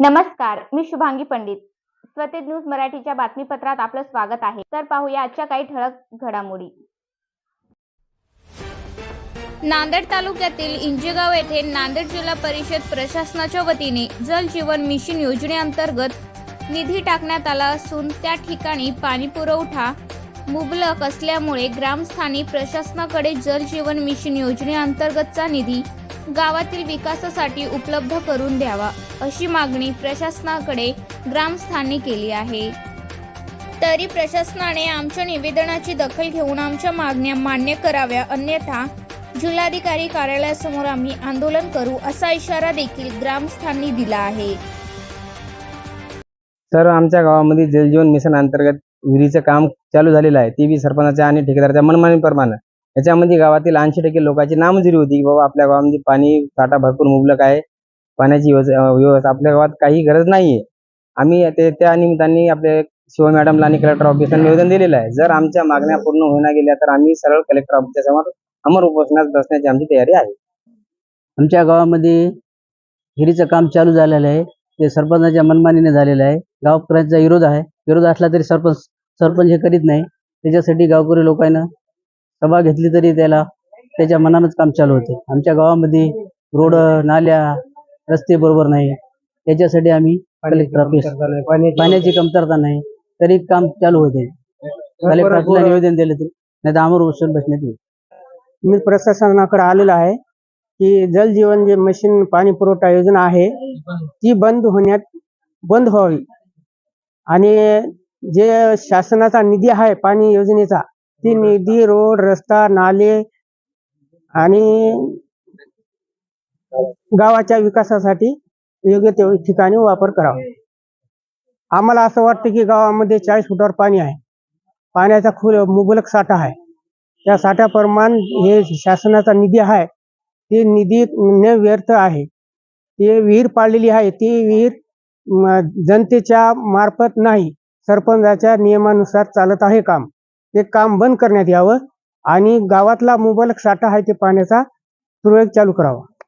नमस्कार मी शुभांगी पंडित. स्वतेज न्यूज मराठीच्या बातमीपत्रात आपलं स्वागत आहे. तर पाहूया आजच्या काही ठळक घडामोडी. नांदेड तालुक्यातील इंजेगाव येथे नांदेड जिल्हा परिषद प्रशासनाच्या वतीने जल जीवन मिशन योजनेअंतर्गत निधी टाकण्यात आला असून त्या ठिकाणी पाणी पुरवठा मुबलक असल्यामुळे ग्रामस्थानी प्रशासनाकडे जल जीवन मिशन योजनेअंतर्गतचा निधी गावातील विकासासाठी उपलब्ध करून द्यावा अशी मागणी प्रशासनाकडे ग्रामस्थांनी केली आहे. तरी प्रशासनाने आमच्या निवेदनाची दखल घेऊन आमच्या मागण्या मान्य कराव्या अन्यथा जिल्हाधिकारी कार्यालयासमोर आम्ही आंदोलन करू असा इशारा देखील ग्रामस्थांनी दिला आहे. सर आमच्या गावामध्ये जलजीवन मिशन अंतर्गत विहिरीचं काम चालू झालेलं आहे. ते बी सरपंचाच्या आणि ठेकेदाराच्या मनमानीप्रमाणे. याच्यामध्ये गावातील ऐंशी टक्के लोकांची नामंजुरी होती की बाबा आपल्या गावामध्ये पाणी साठा भरपूर मुबलक आहे पाण्याची व्यवस्था आपल्या गावात काही गरज नाहीये. आम्ही ते त्या निमित्ताने आपल्या शिव मॅडमला आणि कलेक्टर ऑफिसला निवेदन दिलेलं आहे. जर आमच्या मागण्या पूर्ण होण्या गेल्या तर आम्ही सरळ कलेक्टर ऑफिसच्या समोर अमर उपोषणात बसण्याची आमची तयारी आहे. आमच्या गावामध्ये हिरीचं काम चालू झालेलं आहे. ते सरपंचाच्या मनमानीने झालेलं आहे. गावकऱ्यांचा विरोध आहे. विरोध असला तरी सरपंच सरपंच हे करीत नाही. त्याच्यासाठी गावकरी लोकांना सभा घेतली तरी त्याला त्याच्या मनानंच काम चालू होते. आमच्या गावामध्ये रोड नाल्या रस्ते बरोबर नाही. त्याच्यासाठी आम्ही कलेक्टर ऑफिस पाण्याची कमतरता नाही. तरी काम चालू होते. कलेक्टर ऑफिसला निवेदन दिलं तरी. नाही तर अमर उपोषण बसण्यात येईल. मी प्रशासनाकडे आलेलो आहे की जल जीवन जे मशीन पाणी पुरवठा योजना आहे ती बंद होण्यात बंद व्हावी. आणि जे शासनाचा निधी आहे पाणी योजनेचा ती निधी रोड रस्ता नाले आणि गावाच्या विकासासाठी योग्य ते ठिकाणी वापर करावा. आम्हाला असं वाटतं की गावामध्ये चाळीस फुटावर पाणी आहे. पाण्याचा खुल मुबलक साठा आहे. त्या साठ्याप्रमाण हे शासनाचा निधी आहे. ते निधी न व्यर्थ आहे. ते विहीर पाडलेली आहे. ती विहीर जनतेच्या मार्फत नाही सरपंचाच्या नियमानुसार चालत आहे काम. ते काम बंद करण्यात यावं आणि गावातला मुबलक साठा आहे ते पाण्याचा प्रयोग चालू करावा.